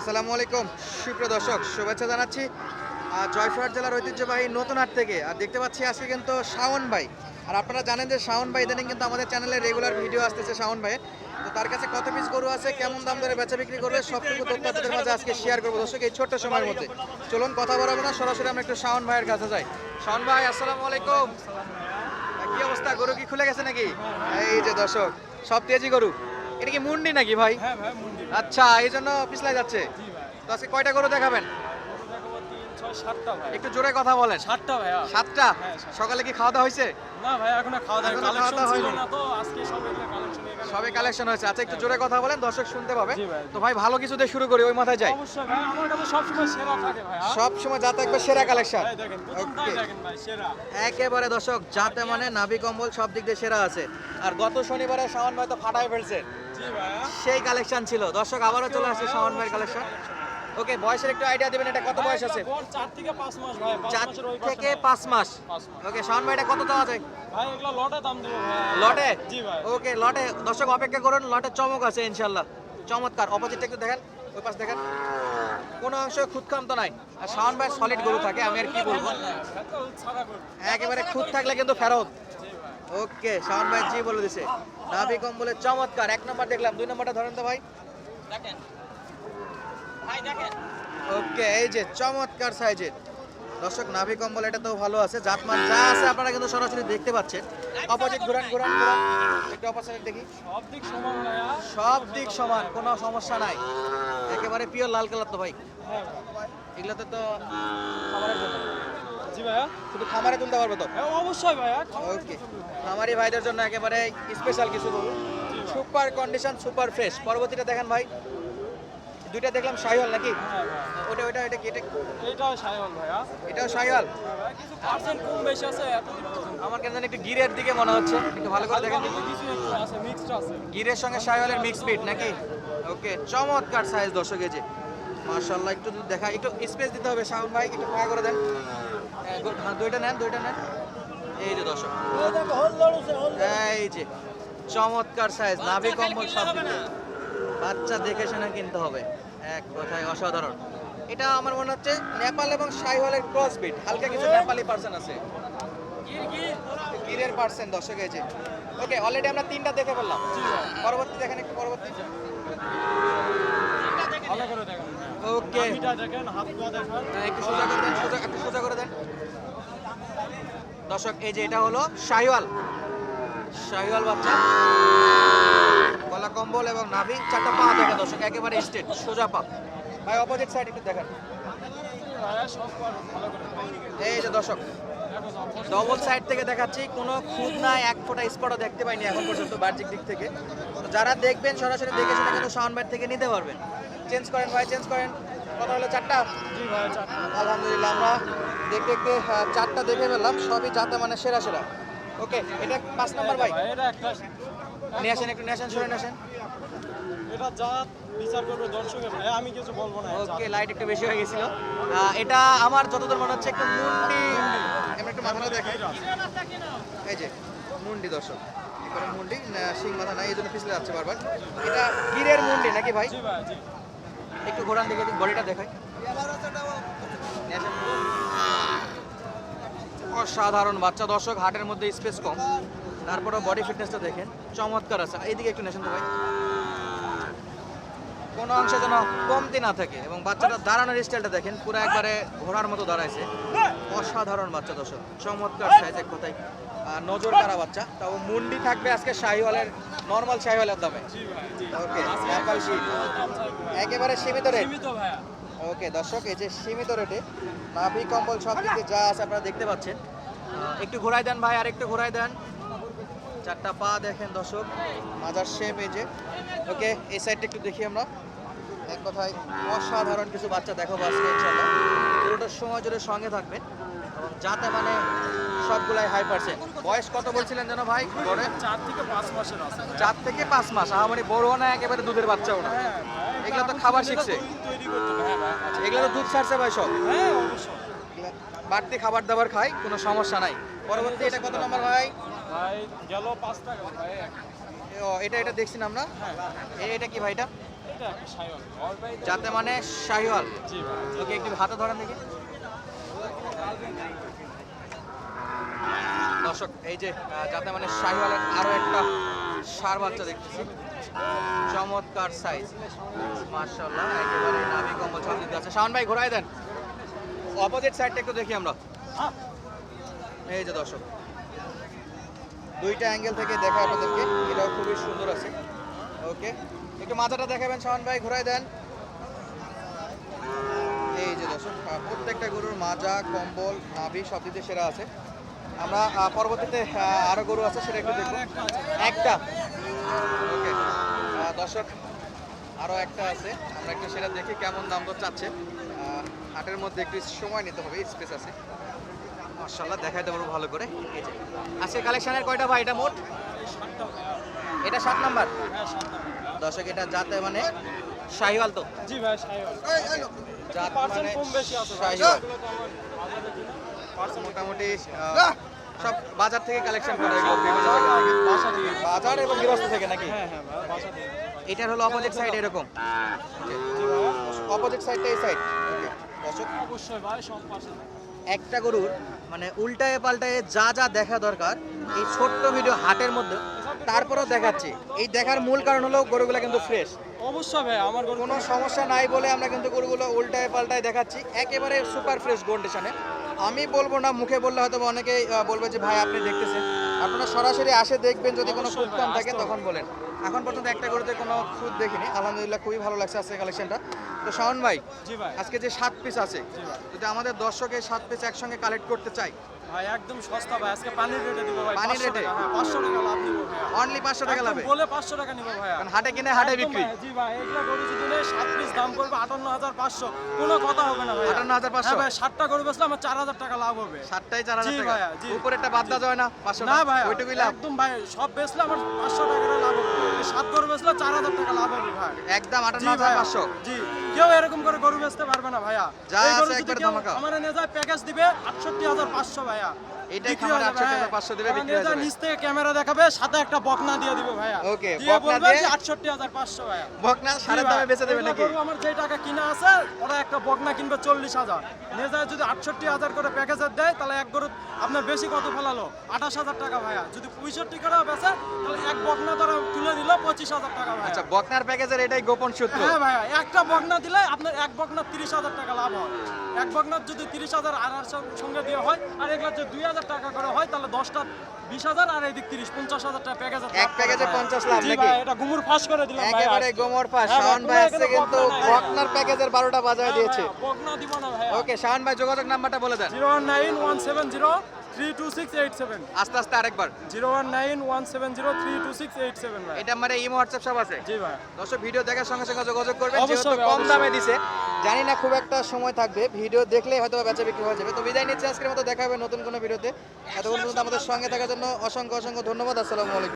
আসসালামু আলাইকুম। সুপ্রিয় দর্শক, শুভেচ্ছা জানাচ্ছি জয়পুরহাট জেলার ঐতিহ্যবাহী নতুন হাট থেকে। আর দেখতে পাচ্ছি আজকে কিন্তু শাওন ভাই। আর আপনারা জানেন যে শাওন ভাই ইদানিং কিন্তু আমাদের চ্যানেলে রেগুলার ভিডিও আসতেছে শাওন ভাইয়ের। তো তার কাছে কত পিস গরু আছে, কেমন দাম ধরে বেচা বিক্রি করবে, সবটুকু তথ্য আপনাদের মাঝে আজকে শেয়ার করব। দর্শক, এই ছোট্ট সময়ের মধ্যে। চলুন, কথা বলব না, সরাসরি আমরা একটু শাওন ভাইয়ের কাছে যাই। শাওন ভাই, আসসালামু আলাইকুম। কি অবস্থা? গরু কি খুলে গেছে নাকি? এই যে দর্শক, সব তেজি গরু। এটা কি মুন্ডি নাকি ভাই? হ্যাঁ আচ্ছা এই জন্য পিছলাই যাচ্ছে তো আজকে কয়টা গরু দেখাবেন? সাতটা একটু জোরে কথা বলেন। সাতটা ভাইয়া সাতটা? হ্যাঁ, সকালে কি খাওয়া দাওয়া হয়েছে? না ভাই এখনও খাওয়া দাওয়া খাওয়া দাওয়া। না তো আজকে সব কালেকশন সবে কালেকশন হয়েছে। আচ্ছা একটু জোরে কথা বলেন দর্শক শুনতে পাবে। তো ভাই ভালো কিছু দিয়ে শুরু করি ওই মাথায় যাই। অবশ্যই ভাই আমার কাছে সবসময় সেরা থাকে ভাই হ্যাঁ? সব সময় যা থাকবে সেরা কালেকশন। ওকে একেবারে দর্শক যাতে মানে নাভি কম্বল সব দিক দিয়ে সেরা আছে। আর গত শনিবারে শাওন ভাই তো ফাটাই ফেলছে। সেই কালেকশন ছিল। দর্শক আবারও চলে আসছে শাওন ভাইয়ের কালেকশন ওকে বয়সের একটু আইডিয়া দিবেন এটা কত বয়স আছে? চার থেকে পাঁচ মাস ভাই চার থেকে পাঁচ মাস। ওকে শাওন ভাই এটা কত দেওয়া যায় ভাই এগুলো লটে দাম দেবো লটে? জি ভাই। ওকে লটে। দর্শক অপেক্ষা করুন লটে চমক আছে ইনশাল্লাহ চমৎকার। অপোজিটটা একটু দেখেন ওই পাশ দেখেন। কোনো অংশ খুদখাম তো নাই। আর শাওন ভাই সলিড গরু থাকে আমি আর কি বলব? একেবারে খুদ থাকলে কিন্তু ফেরত। ওকে শাওন ভাই জি বলে দিছে। নাভি কম্বলের চমৎকার এক নম্বর দেখলাম দুই নম্বরটা ধরেন তো ভাই। দেখেন। ভাই দেখেন। ওকে এই যে চমৎকার সাইজের। দর্শক নাভি কম্বল এটা তো ভালো আছে জাতমান যা আছে আপনারা কিন্তু সরাসরি দেখতে পাচ্ছেন। অপোজিট ঘুরান ঘুরান ঘুরান। একটু অপোজিট দেখি। সব দিক সমান সব দিক সমান কোনো সমস্যা নাই। একেবারে পিওর লাল কালার তো ভাই। হ্যাঁ। এগুলোতে তো খামারের জন্য। শুধু খামারে তুলতে পারবে তো? হ্যাঁ অবশ্যই ভাইয়া ওকে খামারি ভাইদের জন্য একেবারে স্পেশাল কিছু বলুন। সুপার কন্ডিশন সুপার ফ্রেশ পরবর্তীটা দেখেন ভাই। দুইটা দেখলাম শাহিওয়াল নাকি? হ্যাঁ ওটা ওটা এটা কি এটা এইটাও সায়ন ভাইয়া। এটাও শাহিওয়াল হ্যাঁ কিছু পার্সেন্ট কম বেশি আছে আমার কেন জানি একটু গিরের দিকে মনে হচ্ছে। একটু ভালো করে দেখেন। কিছু আছে মিক্সড আছে। গিরের সঙ্গে শাহিওয়ালের মিক্স বিট নাকি? ওকে চমৎকার সাইজ দর্শক যে। মাশাআল্লাহ একটু দেখা একটু স্পেস দিতে হবে শাওন ভাই একটু ফাঁকা করে দেন। দুইটা নেন দুইটা নেন। এই যে দর্শক। এই যে চমৎকার সাইজ নাভি কম্বল সব বাচ্চা দেখে শুনে কিনতে হবে। এক কথায় অসাধারণ। এটা আমার মনে হচ্ছে নেপাল এবং শাইওয়ালের ক্রস বিট হালকা কিছু নেপালি পার্সন আছে। গিরের পার্সেন্ট দর্শক এই যে। ওকে অলরেডি আমরা তিনটা দেখে ফেললাম। পরবর্তী দেখেন একটু পরবর্তী। ওকে একটু সোজা করে দেন সোজা একটু সোজা করে দেন। দর্শক এই যে এটা হলো শাহিওয়াল। শাহিওয়াল বাচ্চা। গলা কম্বল এবং নাভি চারটা পা দেখে দর্শক একেবারে স্ট্রেট সোজা পা। ভাই অপোজিট সাইড একটু দেখেন। এই যে দর্শক ডবল সাইড থেকে দেখাচ্ছি কোনো খুদ নাই এক ফোঁটা স্পটও দেখতে পাইনি এখন পর্যন্ত বাহ্যিক দিক থেকে। যারা দেখবেন সরাসরি দেখে শুনে কিন্তু সাউন্ড বাইট থেকে নিতে পারবেন। চেঞ্জ করেন ভাই চেঞ্জ করেন। কথা হলো চারটা? জি ভাই চারটা। আলহামদুলিল্লাহ আমরা দেখতে দেখতে চারটা দেখে ফেললাম সবই যাতে মানে সেরা সেরা। ওকে এটা পাঁচ নাম্বার ভাই। নিয়ে আসেন একটু নিয়ে আসেন সরে নিয়ে আসেন। এটা জাত বিচার করবে দর্শকে ভাই আমি কিছু বলব না ওকে লাইট একটু বেশি হয়ে গেছিল। এটা আমার যতদূর মনে হচ্ছে একটু মুন্ডি। আমরা একটু মাথাটা দেখাই। এই যে মুন্ডি দর্শক। মুন্ডি? শিং মাথা নাই এই জন্য পিছলে যাচ্ছে বারবার। এটা গিরের মুন্ডি নাকি ভাই? একটু ঘোরান দেখে বডিটা দেখাই। অসাধারণ বাচ্চা। দর্শক হাটের মধ্যে স্পেস কম। তারপরে বডি ফিটনেসটা দেখেন। চমৎকার আছে। এইদিকে একটু নেশন ভাই। কোনো অংশে যেন কমতি না থাকে এবং বাচ্চাটা দাঁড়ানোর স্টাইলটা দেখেন। পুরো একবারে ঘোড়ার মতো দাঁড়াইছে। অসাধারণ বাচ্চা দর্শক। চমৎকার সাইজ এক কথায়। নজর কারা বাচ্চা। তাও মুন্ডি থাকবে আজকে শাহিওয়ালের নর্মাল শাহিওয়ালের দামে। ওকে একেবারে সীমিত রেট ওকে, দর্শক, এই যে সীমিত রেটে নাভি কম্বল সব দিকে যা আছে আপনারা দেখতে পাচ্ছেন। একটু ঘোরাই দেন ভাই আর একটু ঘোরাই দেন। চারটা পা দেখেন দর্শক, মাজার শেপ এই যে। ওকে, এই সাইডটা একটু দেখি আমরা। এক কথায় অসাধারণ কিছু বাচ্চা দেখাবো আজকে ইনশাল্লাহ পুরোটার সময় জুড়ে সঙ্গে থাকবেন। এবং যাতে মানে সবগুলাই হাই পার্সেন্ট বয়স কত বলছিলেন যেন ভাই? বড় চার থেকে পাঁচ মাসের আছে। চার থেকে পাঁচ মাস। আহামারি বড়ও না একেবারে দুধের বাচ্চাও না। হ্যাঁ এগুলো তো খাবার শিখছে। হ্যাঁ আচ্ছা এগুলো তো দুধ ছাড়ছে ভাই সব? হ্যাঁ বাড়তি খাবার দাবার খাই কোনো সমস্যা নাই। পরবর্তী এটা কত নম্বর ভাই? ভাই গেল পাঁচ টাকা ভাই এটা এটা দেখছি না? আমরা হ্যাঁ এটা কি ভাই এটা? যাতে মানে শাহিওয়াল। ওকে একটু হাতে ধরেন দেখি। দর্শক, এই যে যাতে মানে শাহিওয়ালের আরও একটা সার বাচ্চা দেখতেছি। চমৎকার সাইজ মার্শাল্লাহ একেবারে নাভি কম্বল সব দিতে আছে শাওন ভাই ঘোরাই দেন। অপোজিট সাইডটা একটু দেখি আমরা। এই যে দর্শক, দুইটা অ্যাঙ্গেল থেকে দেখা আপনাদেরকে। এটাও খুবই সুন্দর আছে। ওকে একটু মাথাটা দেখাবেন, শাওন ভাই ঘোরাই দেন। এই যে দর্শক প্রত্যেকটা গরুর মাজা, কম্বল, নাভি সব দিতে সেরা আছে। আমরা পরবর্তীতে আহ, আরও গরু আছে সেটা একটু দেখব। একটা। ওকে দর্শক আরও একটা আছে। আমরা একটু সেটা দেখি কেমন দাম দর চাচ্ছে। হাটের মধ্যে একটু সময় নিতে হবে স্পেস আছে। মার্শাল্লাহ দেখাইতে পারব ভালো করে। আজকে কালেকশনের কয়টা ভাই? এটা মোট? এটা সাত নাম্বার? দর্শক এটা যাতে মানে শাহিওয়াল তো? জি ভাই সাইওয়াল জাত মানে শাহিওয়াল। মোটামুটি সব বাজার থেকে কালেকশন করা বাজার এবং গৃহস্থ থেকে নাকি? হ্যাঁ হ্যাঁ এটার হলো অপোজিট সাইড এরকম। অপোজিট সাইডটা এই সাইড দর্শক। অবশ্যই ভাই সব পাশে। একটা গরুর মানে উল্টায় পাল্টায় যা যা দেখা দরকার এই ছোট্ট ভিডিও হাটের মধ্যে তারপরেও দেখাচ্ছি। এই দেখার মূল কারণ হলো গরুগুলো কিন্তু ফ্রেশ অবশ্যই ভাই আমার কোনো সমস্যা নাই বলে আমরা কিন্তু গরুগুলো উল্টায় পাল্টায় দেখাচ্ছি। একেবারে সুপার ফ্রেশ কন্ডিশনে আমি বলব না মুখে বললে হয়তো অনেকেই বলবে যে ভাই আপনি দেখতেছেন। আপনারা সরাসরি আসে দেখবেন যদি কোনো খুব খুদ কম থাকে তখন বলেন। এখন পর্যন্ত একটা গরুতে কোনো খুদ দেখিনি। আলহামদুলিল্লাহ খুবই ভালো লাগছে আজকে কালেকশনটা তো শাওন ভাই আজকে যে সাত পিস আছে যদি আমাদের দর্শকের সাত পিস একসঙ্গে কালেক্ট করতে চাই? ভাই একদম সস্তা ভাই আজকে পানির রেটে দিব ভাই পানির রেটে? হ্যাঁ 500 টাকা লাভ দিব অনলি পাঁচশো টাকা লাগবে বলে 500 টাকা নিব ভাই। কারণ হাটে কিনে হাটে বিক্রি? জি ভাই এগুলা গরু যদি নেই সাত পিস দাম পড়বে 58500 কোনো কথা হবে না ভাই। 58,500 হ্যাঁ ভাই সাতটা গরু বেচলে আমার 4000 টাকা লাভ হবে। সাতটাই চার হাজার জি টাকা? ভাইয়া, জি। বাদ দেওয়া যায় না পাঁচশো না ভাই ওইটুকুই লাভ। একদম ভাই সব বেচলে আমার 500 টাকা লাভ হবে। এই সাত গরু বেচলে 4000 টাকা লাভ হবে ভাই। একদম আটান্ন জি। কেউ এরকম করে গরু বেচতে পারবে না ভাইয়া। যা আছে একবারে ধামাকা। আমার যায় প্যাকেজ দিবে 68500 ভাইয়া। খামারে 68,500 দিবে। বিক্রি হয়ে নিয়ে যাবে। নিচ থেকে ক্যামেরা দেখাবে সাথে একটা বকনা দিয়ে দিবে ভাইয়া। দিয়ে বকনা দিয়ে- 68500 ভাইয়া। জি ভাই, দামে বেচে দেবে নাকি? আমার যে টাকা কিনা আছে ওরা একটা বকনা কিনবে চল্লিশ হাজার। নিয়ে যায় যদি আটষট্টি হাজার করে প্যাকেজের দেয় তাহলে এক গরু আপনার বেশি কত ফেলালো? আঠাশ হাজার টাকা ভাইয়া। যদি পঁয়ষট্টি করে বেচে তাহলে এক বকনা তারা তুলে দিল পঁচিশ হাজার টাকা ভাইয়া। আচ্ছা বকনার প্যাকেজের এটাই গোপন সূত্র। হ্যাঁ ভাইয়া একটা বকনা দিলে আপনার এক বকনা তিরিশ হাজার টাকা লাভ হয়। এক বকনার যদি তিরিশ হাজার আর সঙ্গে- দিয়ে হয় আর এগুলো যদি দুই হাজার টাকা করে হয় তাহলে দশটা বিশ হাজার আর এদিক তিরিশ পঞ্চাশ হাজার টাকা প্যাকেজ এক প্যাকেজে 50 লাভ নাকি? এটা গুমুর ফাঁস করে দিলাম একেবারে। গোমর পাস হ্যাঁ, শাওন ভাই কিন্তু বকনার প্যাকেজের বারোটা বাজায় দিয়েছে। বকনা দিব না ভাইয়া ওকে শাওন ভাই যোগাযোগ নাম্বারটা বলে দেন। Zero nine one seven zero three two six eight seven আস্তে আস্তে আরেকবার। Zero one nine one seven zero three two six eight seven ভাই। এটা মানে ইমো হোয়াটসঅ্যাপ সব আছে? জি ভাই। দর্শক ভিডিও দেখার সঙ্গে সঙ্গে যোগাযোগ করবেন যেহেতু কম দামে দিছে। জানি না খুব একটা সময় থাকবে ভিডিও দেখলে হয়তো বেচা বিক্রি হয়ে যাবে। তো বিদায় নিচ্ছি আজকের মতো দেখা হবে নতুন কোনো ভিডিওতে এতক্ষণ পর্যন্ত আমাদের সঙ্গে থাকার জন্য অসংখ্য অসংখ্য ধন্যবাদ আসসালামু আলাইকুম।